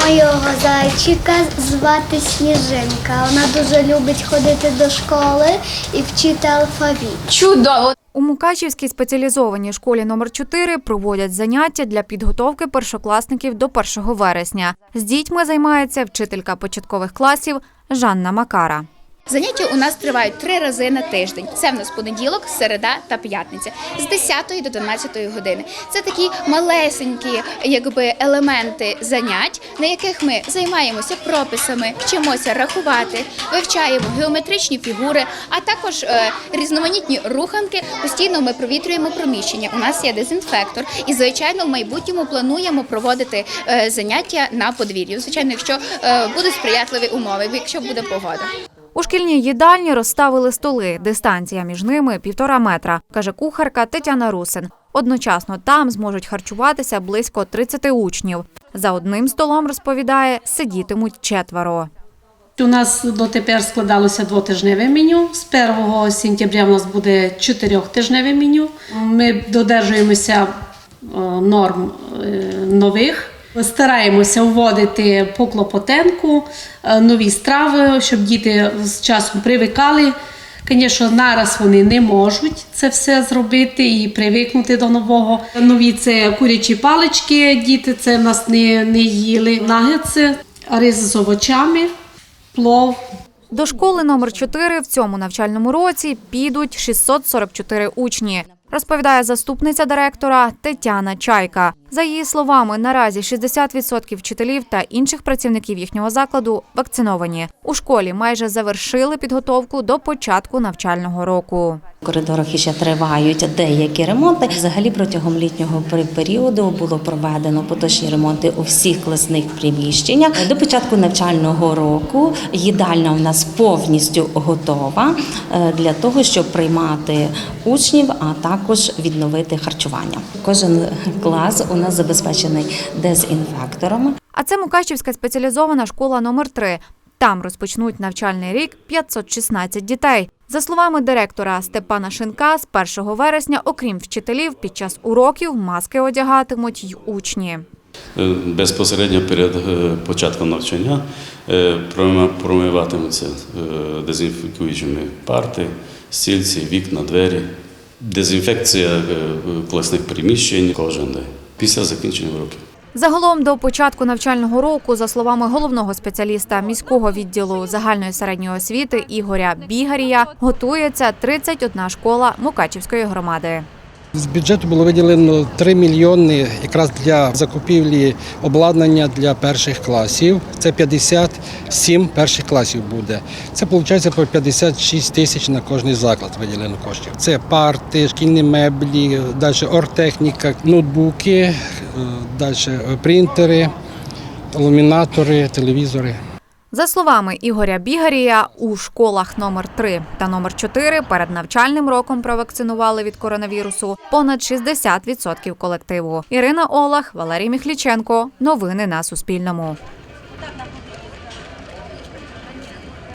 Моєго зайчика звати Сніжинка. Вона дуже любить ходити до школи і вчити алфавіт. Чудово! У Мукачівській спеціалізованій школі номер 4 проводять заняття для підготовки першокласників до 1 вересня. З дітьми займається вчителька початкових класів Жанна Макара. Заняття у нас тривають три рази на тиждень. Це в нас понеділок, середа та п'ятниця з 10 до 12 години. Це такі малесенькі, якби елементи занять, на яких ми займаємося прописами, вчимося рахувати, вивчаємо геометричні фігури, а також е, різноманітні руханки. Постійно ми провітрюємо приміщення. У нас є дезінфектор, і звичайно, в майбутньому плануємо проводити е, заняття на подвір'ю. Звичайно, якщо е, будуть сприятливі умови, якщо буде погода. У шкільній їдальні розставили столи. Дистанція між ними півтора метра, каже кухарка Тетяна Русин. Одночасно там зможуть харчуватися близько 30 учнів. За одним столом розповідає, сидітимуть четверо. У нас дотепер складалося двотижневе меню. З 1 сентября у нас буде чотирьохтижневе меню. Ми додержуємося е, норм е, нових. Стараємося вводити по клопотенку е, нові страви, щоб діти з часом привикали. Звісно, нараз вони не можуть це все зробити і привикнути до нового. Нові це курячі палички, діти це в нас не, не їли. Нагетси, рис з овочами, плов. До школи номер 4 в цьому навчальному році підуть 644 учні. Розповідає заступниця директора Тетяна Чайка. За її словами, наразі 60% вчителів та інших працівників їхнього закладу вакциновані. У школі майже завершили підготовку до початку навчального року. В коридорах іще тривають деякі ремонти. Взагалі протягом літнього пер- періоду було проведено поточні ремонти у всіх класних приміщеннях. До початку навчального року їдальня у нас повністю готова е, для того, щоб приймати учнів, а також відновити харчування. Кожен клас у нас забезпечений дезінфекторами. А це Мукачівська спеціалізована школа номер 3 Там розпочнуть навчальний рік 516 дітей. За словами директора Степана Шинка, з 1 вересня, окрім вчителів, під час уроків маски одягатимуть й учні. Е, Безпосередньо перед е, початком навчання е, промиватимуться дезінфікуючими парти, стільці, вікна, двері. Дезінфекція класних приміщень кожен день після закінчення уроків. Загалом до початку навчального року, за словами головного спеціаліста міського відділу загальної середньої освіти Ігоря Бігарія, готується 31 школа Мукачівської громади. З бюджету було виділено 3 мільйони якраз для закупівлі обладнання для перших класів. Це 57 перших класів буде. Це виходить по 56 тисяч на кожний заклад виділено коштів. Це парти, шкільні меблі, далі оргтехніка, ноутбуки, далі принтери, ламінатори, телевізори. За словами Ігоря Бігарія, у школах номер 3 та номер 4 перед навчальним роком провакцинували від коронавірусу понад 60% колективу. Ірина Олах, Валерій Міхліченко. Новини на Суспільному.